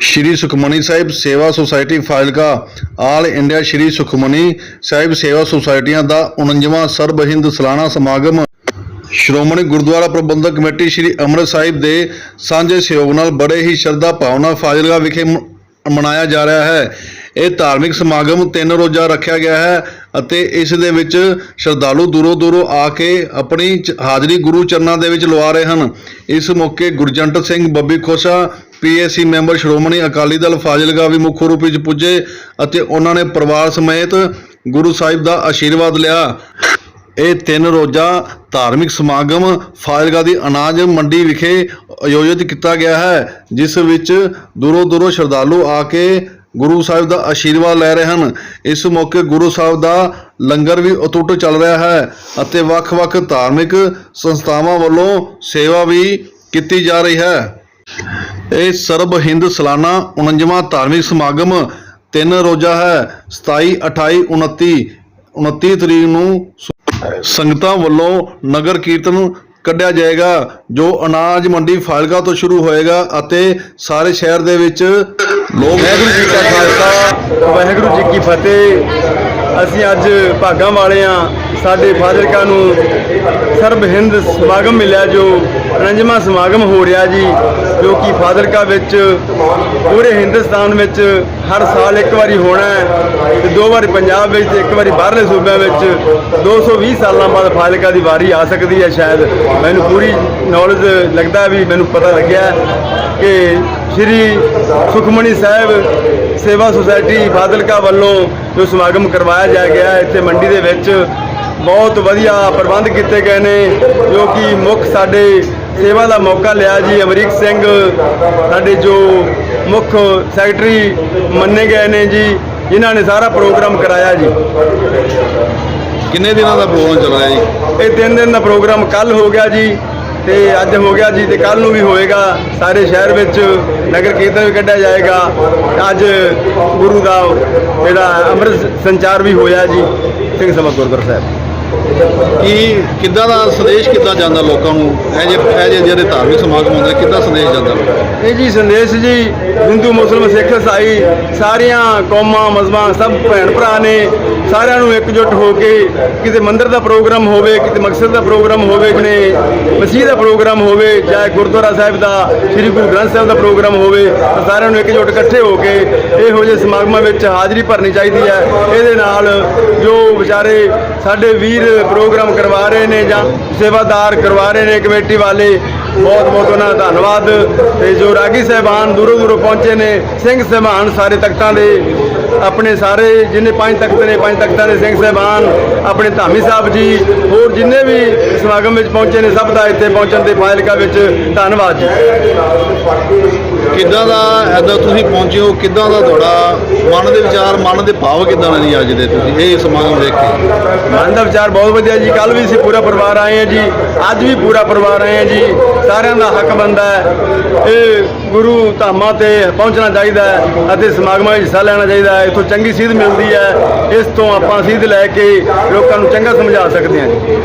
Shri Sukhmani Sahib Seva society Fazilka, all India Shri Sukhmani Sahib Seva ਸੁਸਾਇਟੀਆਂ ਦਾ 49ਵਾਂ ਸਰਬ ਹਿੰਦ ਸਾਲਾਨਾ ਸਮਾਗਮ। ਸ਼੍ਰੋਮਣੀ ਗੁਰਦੁਆਰਾ ਪ੍ਰਬੰਧਕ ਕਮੇਟੀ ਸ਼੍ਰੀ ਅੰਮ੍ਰਿਤ ਸਾਹਿਬ ਦੇ ਸਾਂਝੇ ਸਹਿਯੋਗ ਨਾਲ ਬੜੇ ਹੀ ਸ਼ਰਧਾ ਭਾਵਨਾ ਫਾਜ਼ਿਲਕਾ ਵਿਖੇ ਮਨਾਇਆ ਜਾ ਰਿਹਾ ਹੈ। ਇਹ ਧਾਰਮਿਕ ਸਮਾਗਮ ਤਿੰਨ ਰੋਜ਼ਾ ਰੱਖਿਆ ਗਿਆ ਹੈ ਅਤੇ ਇਸ ਦੇ ਵਿੱਚ ਸ਼ਰਧਾਲੂ ਦੂਰੋਂ ਦੂਰੋਂ ਆ ਕੇ ਆਪਣੀ ਹਾਜ਼ਰੀ ਗੁਰੂ ਚਰਨਾਂ ਦੇ ਵਿੱਚ ਲਵਾ ਰਹੇ ਹਨ। ਇਸ ਮੌਕੇ ਗੁਰਜੰਟ ਸਿੰਘ ਬੱਬੀ ਖੋਸਾ ਪੀਐਸਸੀ ਮੈਂਬਰ ਸ਼੍ਰੋਮਣੀ ਅਕਾਲੀ ਦਲ ਫਾਜ਼ਿਲਕਾ ਵੀ ਮੁੱਖ ਰੂਪ ਵਿੱਚ ਪੁੱਜੇ ਅਤੇ ਉਹਨਾਂ ਨੇ ਪਰਿਵਾਰ ਸਮੇਤ ਗੁਰੂ ਸਾਹਿਬ ਦਾ ਆਸ਼ੀਰਵਾਦ ਲਿਆ। ਇਹ ਤਿੰਨ ਰੋਜ਼ਾ ਧਾਰਮਿਕ ਸਮਾਗਮ ਫਾਜ਼ਿਲਕਾ ਦੀ ਅਨਾਜ ਮੰਡੀ ਵਿਖੇ ਆਯੋਜਿਤ ਕੀਤਾ ਗਿਆ ਹੈ, ਜਿਸ ਵਿੱਚ ਦੂਰੋਂ ਦੂਰੋਂ ਸ਼ਰਧਾਲੂ ਆ ਕੇ ਗੁਰੂ ਸਾਹਿਬ ਦਾ ਆਸ਼ੀਰਵਾਦ ਲੈ ਰਹੇ ਹਨ। ਇਸ ਮੌਕੇ ਗੁਰੂ ਸਾਹਿਬ ਦਾ ਲੰਗਰ ਵੀ ਅਟੁੱਟ ਚੱਲ ਰਿਹਾ ਹੈ ਅਤੇ ਵੱਖ-ਵੱਖ ਧਾਰਮਿਕ ਸੰਸਥਾਵਾਂ ਵੱਲੋਂ ਸੇਵਾ ਵੀ ਕੀਤੀ ਜਾ ਰਹੀ ਹੈ। ਇਹ ਸਰਬ ਹਿੰਦ ਸਾਲਾਨਾ 49ਵਾਂ ਧਾਰਮਿਕ ਸਮਾਗਮ ਤਿੰਨ ਰੋਜ਼ਾ ਹੈ 27 28 29 29 ਤਰੀਕ ਨੂੰ ਸੰਗਤਾਂ ਵੱਲੋਂ ਨਗਰ ਕੀਰਤਨ ਕੱਢਿਆ ਜਾਏਗਾ, ਜੋ ਅਨਾਜ ਮੰਡੀ ਫਾਜ਼ਿਲਕਾ ਤੋਂ ਸ਼ੁਰੂ ਹੋਏਗਾ ਅਤੇ ਸਾਰੇ ਸ਼ਹਿਰ ਦੇ ਵਿੱਚ ਲੋਕ ਵਾਹਿਗੁਰੂ ਜੀ ਕਾ ਖਾਲਸਾ, ਵਾਹਿਗੁਰੂ ਜੀ ਕੀ ਫਤਿਹ। ਅਸੀਂ ਅੱਜ ਭਾਗਾਂ ਵਾਲੇ ਆ ਸਾਡੇ ਫਾਜ਼ਿਲਕਾ ਨੂੰ ਸਰਬ ਹਿੰਦ ਸਮਾਗਮ ਮਿਲਿਆ ਜੋ 49ਵਾਂ ਸਮਾਗਮ ਹੋ ਰਿਹਾ ਜੀ, ਜੋ ਕਿ ਫਾਜ਼ਿਲਕਾ ਵਿੱਚ, ਪੂਰੇ ਹਿੰਦੁਸਤਾਨ ਵਿੱਚ ਹਰ ਸਾਲ ਇੱਕ ਵਾਰੀ ਹੋਣਾ ਹੈ ਤੇ ਦੋ ਵਾਰੀ ਪੰਜਾਬ ਵਿੱਚ ਤੇ ਇੱਕ ਵਾਰੀ ਬਾਹਰਲੇ ਸੂਬਿਆਂ ਵਿੱਚ। 220 ਸਾਲਾਂ ਬਾਅਦ ਫਾਜ਼ਿਲਕਾ ਦੀ ਵਾਰੀ ਆ ਸਕਦੀ ਹੈ ਸ਼ਾਇਦ। ਮੈਨੂੰ ਪੂਰੀ ਨੌਲੇਜ ਲੱਗਦਾ ਵੀ ਮੈਨੂੰ ਪਤਾ ਲੱਗਿਆ ਕਿ ਸ਼੍ਰੀ ਸੁਖਮਣੀ ਸਾਹਿਬ ਸੇਵਾ ਸੁਸਾਇਟੀ ਫਾਜ਼ਿਲਕਾ ਵੱਲੋਂ ਜੋ ਸਮਾਗਮ ਕਰਵਾਇਆ ਜਾ ਗਿਆ ਇੱਥੇ ਮੰਡੀ ਦੇ ਵਿੱਚ ਬਹੁਤ ਵਧੀਆ ਪ੍ਰਬੰਧ ਕੀਤੇ ਗਏ ਨੇ ਜੋ ਕਿ ਮੁੱਖ ਸਾਡੇ ਸੇਵਾ ਦਾ ਮੌਕਾ ਲਿਆ ਜੀ ਅਮਰੀਕ ਸਿੰਘ ਸਾਡੇ ਜੋ ਮੁੱਖ ਸੈਕਟਰੀ ਮੰਨੇ ਗਏ ਨੇ ਜੀ ਜਿਨ੍ਹਾਂ ਨੇ ਸਾਰਾ ਪ੍ਰੋਗਰਾਮ ਕਰਾਇਆ ਜੀ। ਕਿੰਨੇ ਦਿਨਾਂ ਦਾ ਪ੍ਰੋਗਰਾਮ ਚੱਲ ਰਿਹਾ ਜੀ? ਇਹ ਤਿੰਨ ਦਿਨ ਦਾ ਪ੍ਰੋਗਰਾਮ ਕੱਲ ਹੋ ਗਿਆ ਜੀ ਤੇ ਅੱਜ ਹੋ ਗਿਆ ਜੀ ਤੇ ਕੱਲ ਨੂੰ ਵੀ ਹੋਏਗਾ ਸਾਰੇ ਸ਼ਹਿਰ ਵਿੱਚ ਨਗਰ ਕੀਰਤਨ ਵੀ ਕੱਢਿਆ ਜਾਏਗਾ। ਅੱਜ ਗੁਰੂ ਦਾ ਜਿਹੜਾ ਅੰਮ੍ਰਿਤ ਸੰਚਾਰ ਵੀ ਹੋਇਆ ਜੀ ਸਿੰਘ ਸਭਾ ਗੁਰਦੁਆਰਾ ਸਾਹਿਬ। ਕੀ ਕਿੱਦਾਂ ਦਾ ਸੰਦੇਸ਼ ਕਿੱਦਾਂ ਜਾਂਦਾ ਲੋਕਾਂ ਨੂੰ? ਇਹ ਜੇ ਇਹ ਜੇ ਜਿਹੜੇ ਧਾਰਮਿਕ ਸਮਾਗਮ ਹੁੰਦੇ, ਕਿੱਦਾਂ ਸੰਦੇਸ਼ ਜਾਂਦਾ? ਇਹ ਜੀ ਸੰਦੇਸ਼ ਜੀ, ਹਿੰਦੂ, ਮੁਸਲਮਾਨ, ਸਿੱਖ, ਇਸਾਈ, ਸਾਰੀਆਂ ਕੌਮਾਂ ਮਜ਼ਮਾਂ ਸਭ ਭੈਣ ਭਰਾ ਨੇ ਸਾਰਿਆਂ ਨੂੰ ਇਕਜੁੱਟ ਹੋ ਕੇ ਕਿਤੇ ਮੰਦਿਰ ਦਾ ਪ੍ਰੋਗਰਾਮ ਹੋਵੇ, ਕਿਤੇ ਮਕਸਦ ਦਾ ਪ੍ਰੋਗਰਾਮ ਹੋਵੇ ਕਿਨੇ ਮਸੀਹ ਦਾ ਪ੍ਰੋਗਰਾਮ ਹੋਵੇ ਚਾਹੇ ਗੁਰਦੁਆਰਾ ਸਾਹਿਬ ਦਾ, ਸ੍ਰੀ ਗੁਰੂ ਗ੍ਰੰਥ ਸਾਹਿਬ ਦਾ ਪ੍ਰੋਗਰਾਮ ਹੋਵੇ, ਤਾਂ ਸਾਰਿਆਂ ਨੂੰ ਇਕਜੁੱਟ ਇਕੱਠੇ ਹੋ ਕੇ ਇਹੋ ਜਿਹੇ ਸਮਾਗਮਾਂ ਵਿੱਚ ਹਾਜ਼ਰੀ ਭਰਨੀ ਚਾਹੀਦੀ ਹੈ। ਇਹਦੇ ਨਾਲ ਜੋ ਵਿਚਾਰੇ ਸਾਡੇ ਵੀਰ ਪ੍ਰੋਗਰਾਮ ਕਰਵਾ ਰਹੇ ਨੇ ਜਾਂ ਸੇਵਾਦਾਰ ਕਰਵਾ ਰਹੇ ਨੇ ਕਮੇਟੀ ਵਾਲੇ ਬਹੁਤ ਬਹੁਤ ਉਹਨਾਂ ਦਾ ਧੰਨਵਾਦ। ਤੇ ਜੋ ਰਾਗੀ ਸਹਿਬਾਨ ਦੂਰੋਂ ਦੂਰੋਂ ਪਹੁੰਚੇ ਨੇ, ਸਿੰਘ ਸਹਿਬਾਨ ਸਾਰੇ ਤਖਤਾਂ ਦੇ ਆਪਣੇ ਸਾਰੇ ਜਿੰਨੇ ਪੰਜ ਤਖਤ ਨੇ, ਪੰਜ ਤਖਤਾਂ ਦੇ ਸਿੰਘ ਸਹਿਬਾਨ, ਆਪਣੇ ਧਾਮੀ ਸਾਹਿਬ ਜੀ, ਹੋਰ ਜਿੰਨੇ ਵੀ ਸਮਾਗਮ ਵਿੱਚ ਪਹੁੰਚੇ ਨੇ, ਸਭ ਦਾ ਇੱਥੇ ਪਹੁੰਚਣ ਦੇ ਫਾਜ਼ਿਲਕਾ ਵਿੱਚ ਧੰਨਵਾਦ ਜੀ। ਕਿੱਦਾਂ ਦਾ ਐਦਾਂ ਤੁਸੀਂ ਪਹੁੰਚੇ ਹੋ? ਕਿੱਦਾਂ ਦਾ ਤੁਹਾਡਾ ਮਨ ਦੇ ਵਿਚਾਰ, ਮਨ ਦੇ ਭਾਵ ਕਿੱਦਾਂ ਨੇ ਜੀ ਅੱਜ ਦੇ ਤੁਸੀਂ? ਇਹ ਸਮਾਗਮ ਦੇਖ ਕੇ। ਮਨ ਦਾ ਵਿਚਾਰ ਬਹੁਤ ਵਧੀਆ ਜੀ। ਕੱਲ ਵੀ ਅਸੀਂ ਪੂਰਾ ਪਰਿਵਾਰ ਆਏ ਹਾਂ ਜੀ। ਅੱਜ ਵੀ ਪੂਰਾ ਪਰਿਵਾਰ ਆਏ ਹਾਂ ਜੀ। ਸਾਰਿਆਂ ਦਾ ਹੱਕ ਬਣਦਾ ਹੈ। ਇਹ ਗੁਰੂ ਧਾਮਾਂ ਤੇ ਪਹੁੰਚਣਾ ਚਾਹੀਦਾ ਹੈ ਅਤੇ ਸਮਾਗਮਾਂ ਵਿੱਚ ਹਿੱਸਾ ਲੈਣਾ ਚਾਹੀਦਾ ਹੈ। ਇੱਥੋਂ ਚੰਗੀ ਸਿੱਧ ਮਿਲਦੀ ਹੈ। ਇਸ ਤੋਂ ਆਪਾਂ ਸਿੱਧ ਲੈ ਕੇ ਲੋਕਾਂ ਨੂੰ ਚੰਗਾ ਸਮਝਾ ਸਕਦੇ ਹਾਂ ਜੀ।